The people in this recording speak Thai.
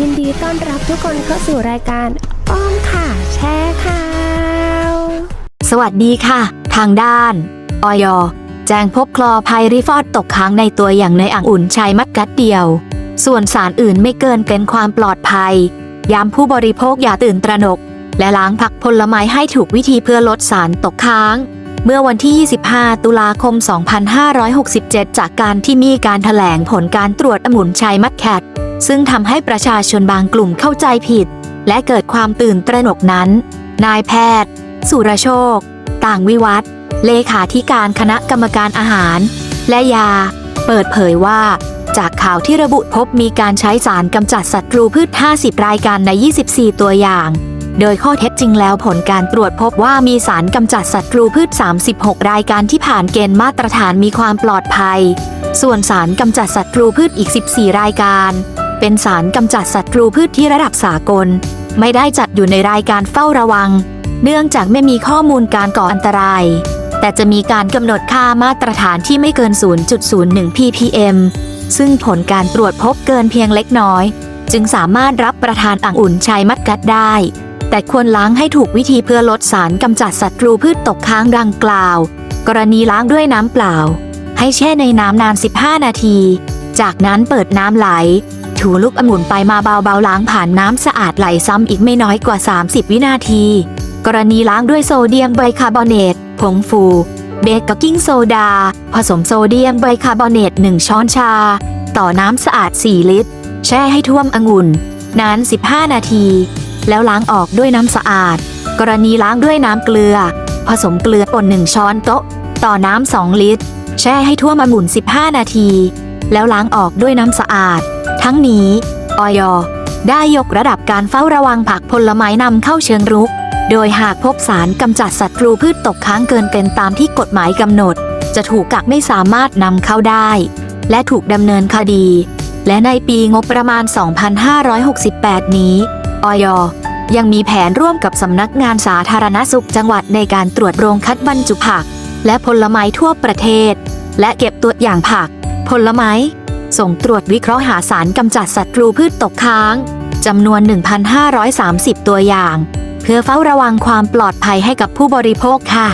ยินดีต้อนรับทุกคนเข้าสู่รายการอ้อมค่ะ แชร์ข่าวสวัสดีค่ะ ทางด้านออยแจ้งพบคลอไพริฟอดตกค้างในตัวอย่างในอ่างอุ่นใช้มัดกัดเดียว ส่วนสารอื่นไม่เกินเป็นความปลอดภัย ย้ำผู้บริโภคอย่าตื่นตระหนก และล้างผักผลไม้ให้ถูกวิธีเพื่อลดสารตกค้าง เมื่อวันที่ 25 ตุลาคม 2567 จากการที่มีการถแถลงผลการตรวจองุ่นชัยมัดแคท ซึ่งทำให้ประชาชนบางกลุ่มเข้าใจผิด และเกิดความตื่นตระหนกนั้น นายแพทย์ สุรโชค ต่างวิวัฒเลขาธิการคณะกรรมการอาหาร และยา เปิดเผยว่า จากข่าวที่ระบุพบมีการใช้สารกำจัดศัตรูพืช 50 รายการใน 24 ตัวอย่าง โดยข้อเท็จจริงแล้วผลการตรวจพบว่ามีสารกำจัดศัตรูพืช 36 รายการที่ผ่านเกณฑ์มาตรฐานมีความปลอดภัย ส่วนสารกำจัดศัตรูพืชอีก 14 รายการ เป็นสารกำจัดศัตรูพืชที่ระดับสากล ไม่ได้จัดอยู่ในรายการเฝ้าระวัง เนื่องจากไม่มีข้อมูลการก่ออันตราย แต่จะมีการกำหนดค่ามาตรฐานที่ไม่เกิน 0.01 ppm ซึ่งผลการตรวจพบเกินเพียงเล็กน้อย จึงสามารถรับประทานอ่างอุ่นชัยมัดกัดได้ แต่ควรล้างให้ถูกวิธีเพื่อลดสารกำจัดศัตรูพืชตกค้างดังกล่าว กรณีล้างด้วยน้ำเปล่า ให้แช่ในน้ำนาน 15 นาที จากนั้นเปิดน้ำไหล ถูลูกองุ่นไปมาเบาๆล้างผ่านน้ำสะอาดไหลซ้ำอีกไม่น้อยกว่า 30 วินาที กรณีล้างด้วยโซเดียมไบคาร์บอเนต ผงฟู เบกกิ้งโซดา ผสมโซเดียมไบคาร์บอเนต 1 ช้อนชา ต่อน้ำสะอาด 4 ลิตร แช่ให้ท่วมองุ่น นาน 15 นาที แล้วล้างออกด้วยน้ำสะอาด กรณีล้างด้วยน้ำเกลือ ผสมเกลือป่น1ช้อนโต๊ะ ต่อน้ำ2ลิตร แช่ให้ท่วมองุ่น 15 นาที แล้วล้างออกด้วยน้ำสะอาด ทั้งนี้ออยได้ยกระดับการเฝ้าระวังผักผลไม้นำเข้าเชิงรุก โดยหากพบสารกำจัดศัตรูพืชตกค้างเกินเกณฑ์ตามที่กฎหมายกำหนด จะถูกกักไม่สามารถนำเข้าได้ และถูกดำเนินคดี และในปีงบประมาณ 2568 นี้ออยยังมีแผนร่วมกับสำนักงานสาธารณสุขจังหวัดในการตรวจโรงคัดบรรจุผัก และผลไม้ทั่วประเทศ และเก็บตัวอย่างผัก ผลไม้ ส่งตรวจวิเคราะห์หาสารกำจัดศัตรูพืชตกค้างจำนวน 1,530 ตัวอย่าง เพื่อเฝ้าระวังความปลอดภัยให้กับผู้บริโภคค่ะ